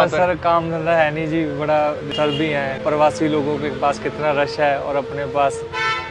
Sir काम धंधा है नहीं जी बड़ा सर्दी है प्रवासी लोगों के पास कितना रश है और अपने पास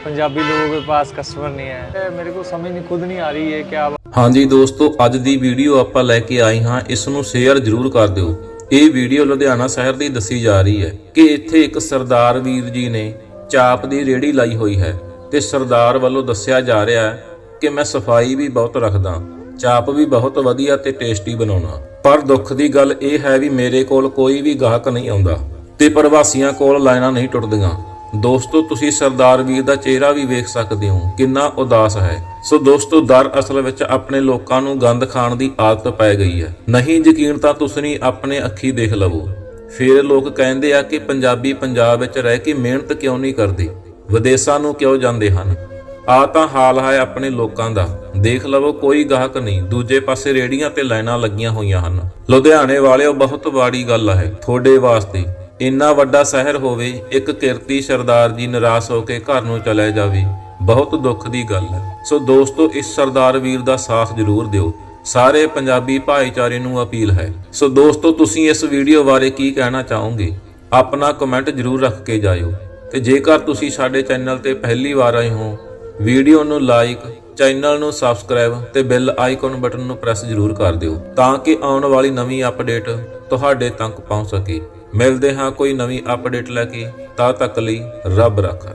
पंजाबी लोगों के पास कस्टमर नहीं है मेरे को समझ नहीं खुद नहीं आ रही है क्या ਹਾਂਜੀ ਦੋਸਤੋ ਅੱਜ ਦੀ ਵੀਡੀਓ ਆਪਾਂ ਲੈ ਕੇ ਆਏ ਹਾਂ ਇਸ ਨੂੰ ਸ਼ੇਅਰ ਜ਼ਰੂਰ ਕਰ ਦਿਓ ਇਹ ਵੀਡੀਓ ਲੁਧਿਆਣਾ ਸ਼ਹਿਰ ਦੀ ਦੱਸੀ ਜਾ ਰਹੀ ਹੈ ਕਿ ਇੱਥੇ ਇੱਕ ਸਰਦਾਰ ਵੀਰ ਜੀ ਨੇ ਚਾਪ ਦੀ ਰੇੜੀ ਲਾਈ ਹੋਈ ਹੈ ਤੇ ਸਰਦਾਰ ਵੱਲੋਂ ਦੱਸਿਆ ਜਾ ਰਿਹਾ ਹੈ ਕਿ ਮੈਂ ਸਫਾਈ ਵੀ ਬਹੁਤ ਰੱਖਦਾ ਚਾਪ ਵੀ ਬਹੁਤ ਵਧੀਆ ਤੇ ਟੇਸਟੀ ਬਣਾਉਣਾ। ਪਰ ਦੁੱਖ ਦੀ ਗੱਲ ਇਹ ਹੈ ਵੀ ਮੇਰੇ ਕੋਲ ਕੋਈ ਵੀ ਗਾਹਕ ਨਹੀਂ ਆਉਂਦਾ ਤੇ ਪ੍ਰਵਾਸੀਆਂ ਕੋਲ ਲਾਈਨਾਂ ਨਹੀਂ ਟੁੱਟਦੀਆਂ। ਦੋਸਤੋ, ਤੁਸੀਂ ਸਰਦਾਰ ਵੀਰ ਦਾ ਚਿਹਰਾ ਵੀ ਵੇਖ ਸਕਦੇ ਹੋ। ਕਿੰਨਾ ਉਦਾਸ ਹੈ। ਸੋ ਦੋਸਤੋ, ਦਰ ਅਸਲ ਵਿੱਚ ਆਪਣੇ ਲੋਕਾਂ ਨੂੰ ਗੰਦ ਖਾਣ ਦੀ ਆਦਤ ਪੈ ਗਈ ਹੈ। ਨਹੀਂ ਯਕੀਨ ਤਾਂ ਤੁਸੀਂ ਆਪਣੇ ਅੱਖੀ ਦੇਖ ਲਵੋ। ਫਿਰ ਲੋਕ ਕਹਿੰਦੇ ਆ ਕਿ ਪੰਜਾਬੀ ਪੰਜਾਬ ਵਿੱਚ ਰਹਿ ਕੇ ਮਿਹਨਤ ਕਿਉਂ ਨਹੀਂ ਕਰਦੇ? ਵਿਦੇਸ਼ਾਂ ਨੂੰ ਕਿਉਂ ਜਾਂਦੇ ਹਨ? ਆ ਤਾਂ ਹਾਲ ਹੈ ਆਪਣੇ ਲੋਕਾਂ ਦਾ। ਦੇਖ ਲਵੋ, ਕੋਈ ਗਾਹਕ ਨਹੀਂ। ਦੂਜੇ ਪਾਸੇ ਰੇੜੀਆਂ ਤੇ ਲਾਈਨਾਂ ਲੱਗੀਆਂ ਹੋਈਆਂ ਹਨ। ਲੁਧਿਆਣੇ ਵਾਲਿਓ, ਬਹੁਤ ਵਾੜੀ ਗੱਲ ਹੈ ਤੁਹਾਡੇ ਵਾਸਤੇ। ਇੰਨਾ ਵੱਡਾ ਸ਼ਹਿਰ ਹੋਵੇ, ਇੱਕ ਕਿਰਤੀ ਸਰਦਾਰ ਜੀ ਨਿਰਾਸ਼ ਹੋ ਕੇ ਘਰ ਨੂੰ ਚਲੇ ਜਾਵੇ, ਬਹੁਤ ਦੁੱਖ ਦੀ ਗੱਲ ਹੈ। ਸੋ ਦੋਸਤੋ, ਇਸ ਸਰਦਾਰ ਵੀਰ ਦਾ ਸਾਥ ਜ਼ਰੂਰ ਦਿਓ। ਸਾਰੇ ਪੰਜਾਬੀ ਭਾਈਚਾਰੇ ਨੂੰ ਅਪੀਲ ਹੈ। ਸੋ ਦੋਸਤੋ, ਤੁਸੀਂ ਇਸ ਵੀਡੀਓ ਬਾਰੇ ਕੀ ਕਹਿਣਾ ਚਾਹੋਗੇ? ਆਪਣਾ ਕਮੈਂਟ ਜ਼ਰੂਰ ਰੱਖ ਕੇ ਜਾਇਓ। ਤੇ ਜੇਕਰ ਤੁਸੀਂ ਸਾਡੇ ਚੈਨਲ ਤੇ ਪਹਿਲੀ ਵਾਰ ਆਏ ਹੋ ਵੀਡੀਓ ਨੂੰ ਲਾਈਕ, ਚੈਨਲ ਨੂੰ ਸਬਸਕ੍ਰਾਈਬ ਤੇ ਬੈਲ ਆਈਕਨ ਬਟਨ ਨੂੰ ਪ੍ਰੈਸ ਜ਼ਰੂਰ ਕਰ ਦਿਓ ਤਾਂ ਕਿ ਆਉਣ ਵਾਲੀ ਨਵੀਂ ਅਪਡੇਟ ਤੁਹਾਡੇ ਤੱਕ ਪਹੁੰਚ ਸਕੇ। ਮਿਲਦੇ ਹਾਂ ਕੋਈ ਨਵੀਂ ਅਪਡੇਟ ਲੈ ਕੇ, ਤਦ ਤੱਕ ਲਈ ਰੱਬ ਰਾਖਾ।